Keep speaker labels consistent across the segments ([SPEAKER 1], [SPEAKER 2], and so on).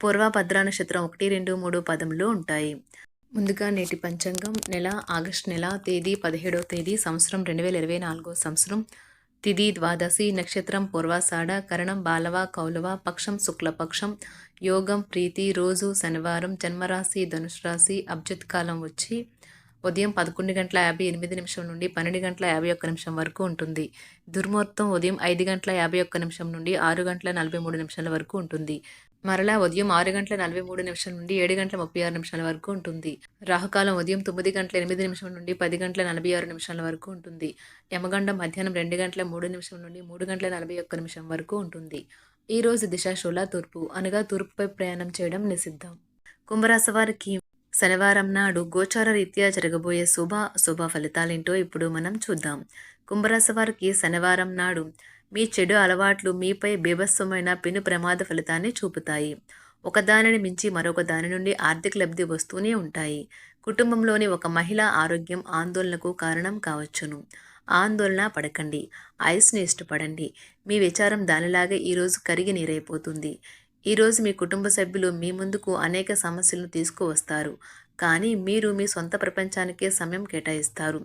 [SPEAKER 1] పూర్వభద్ర నక్షత్రం ఒకటి రెండు మూడు పదములు ఉంటాయి. ముందుగా నేటి పంచాంగం నెల ఆగస్టు నెల తేదీ పదిహేడవ తేదీ సంవత్సరం రెండు వేల ఇరవై నాలుగో సంవత్సరం. తిది ద్వాదశి నక్షత్రం పూర్వాషాఢ కరణం బాలవ కౌలవ పక్షం శుక్లపక్షం యోగం ప్రీతి రోజు శనివారం జన్మరాశి ధనుసు రాశి అబ్జత్ కాలం వచ్చి ఉదయం పదకొండు గంటల యాభై ఎనిమిది నిమిషం నుండి పన్నెండు గంటల యాభై ఒక్క నిమిషం వరకు ఉంటుంది. దుర్ముహూర్తం ఉదయం ఐదు గంటల యాభై ఒక్క నిమిషం నుండి ఆరు గంటల నలభై మూడు నిమిషాల వరకు ఉంటుంది. మరలా ఉదయం ఆరు గంటల నలభై మూడు నిమిషాల నుండి ఏడు గంటల ముప్పై ఆరు నిమిషాల వరకు ఉంటుంది. రాహుకాలం ఉదయం తొమ్మిది గంటల ఎనిమిది నిమిషం నుండి పది గంటల నలభై ఆరు నిమిషాల వరకు ఉంటుంది. యమగండం మధ్యాహ్నం రెండు గంటల మూడు నిమిషం నుండి మూడు గంటల నలభై ఒక్క నిమిషం వరకు ఉంటుంది. ఈ రోజు దిశాశూల తూర్పు అనగా తూర్పుపై ప్రయాణం చేయడం నిషిద్ధం. కుంభరాశి వారికి శనివారం నాడు గోచార రీత్యా జరగబోయే శుభ శుభ ఫలితాలేంటో ఇప్పుడు మనం చూద్దాం. కుంభరాశి వారికి శనివారం నాడు మీ చెడు అలవాట్లు మీపై బీభత్సమైన పెను ప్రమాద ఫలితాన్ని చూపుతాయి. ఒకదానిని మించి మరొక దాని నుండి ఆర్థిక లబ్ధి వస్తూనే ఉంటాయి. కుటుంబంలోని ఒక మహిళ ఆరోగ్యం ఆందోళనకు కారణం కావచ్చును. ఆందోళన పడకండి. ఐస్ని ఇష్టపడండి. మీ విచారం దానిలాగే ఈరోజు కరిగి నీరైపోతుంది. ఈరోజు మీ కుటుంబ సభ్యులు మీ ముందుకు అనేక సమస్యలను తీసుకువస్తారు. కానీ మీరు మీ సొంత ప్రపంచానికే సమయం కేటాయిస్తారు.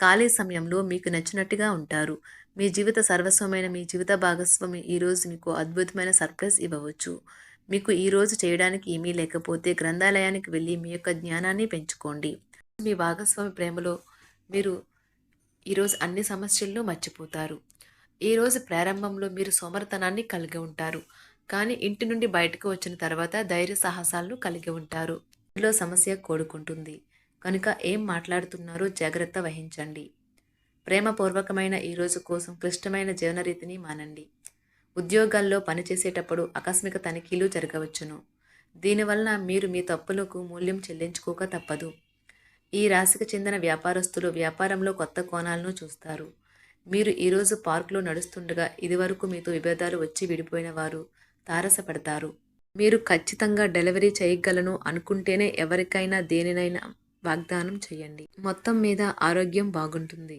[SPEAKER 1] ఖాళీ సమయంలో మీకు నచ్చినట్టుగా ఉంటారు. మీ జీవిత సర్వస్వమైన మీ జీవిత భాగస్వామి ఈరోజు మీకు అద్భుతమైన సర్ప్రైజ్ ఇవ్వవచ్చు. మీకు ఈరోజు చేయడానికి ఏమీ లేకపోతే గ్రంథాలయానికి వెళ్ళి మీ యొక్క జ్ఞానాన్ని పెంచుకోండి. మీ భాగస్వామి ప్రేమలో మీరు ఈరోజు అన్ని సమస్యలను మర్చిపోతారు. ఈరోజు ప్రారంభంలో మీరు సోమరతనాన్ని కలిగి ఉంటారు. కానీ ఇంటి నుండి బయటకు వచ్చిన తర్వాత ధైర్య సాహసాలను కలిగి ఉంటారు. ఇంట్లో సమస్య కోడుకుంటుంది. కనుక ఏం మాట్లాడుతున్నారో జాగ్రత్త వహించండి. ప్రేమపూర్వకమైన ఈ రోజు కోసం క్లిష్టమైన జీవనరీతిని మానండి. ఉద్యోగాల్లో పనిచేసేటప్పుడు ఆకస్మిక తనిఖీలు జరగవచ్చును. దీనివలన మీరు మీ తప్పులకు మూల్యం చెల్లించుకోక తప్పదు. ఈ రాశికి చెందిన వ్యాపారస్తులు వ్యాపారంలో కొత్త కోణాలను చూస్తారు. మీరు ఈరోజు పార్కులో నడుస్తుండగా ఇదివరకు మీతో విభేదాలు వచ్చి విడిపోయిన వారు తారసపడతారు. మీరు ఖచ్చితంగా డెలివరీ చేయగలను అనుకుంటేనే ఎవరికైనా దేనినైనా వాగ్దానం చేయండి. మొత్తం మీద ఆరోగ్యం బాగుంటుంది.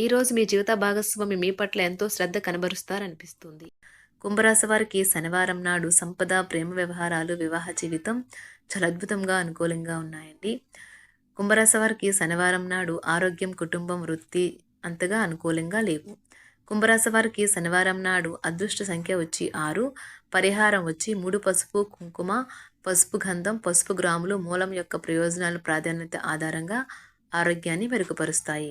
[SPEAKER 1] ఈరోజు మీ జీవిత భాగస్వామి మీ పట్ల ఎంతో శ్రద్ధ కనబరుస్తారనిపిస్తుంది. కుంభరాశి వారికి శనివారం నాడు సంపద ప్రేమ వ్యవహారాలు వివాహ జీవితం చాలా అద్భుతంగా అనుకూలంగా ఉన్నాయండి. కుంభరాశి వారికి శనివారం నాడు ఆరోగ్యం కుటుంబం వృత్తి అంతగా అనుకూలంగా లేవు. కుంభరాశి వారికి శనివారం నాడు అదృష్ట సంఖ్య వచ్చి ఆరు పరిహారం వచ్చి మూడు పసుపు కుంకుమ పసుపు గంధం పసుపు గ్రాములు మూలం యొక్క ప్రయోజనాలు ప్రాధాన్యత ఆధారంగా ఆరోగ్యాన్ని మెరుగుపరుస్తాయి.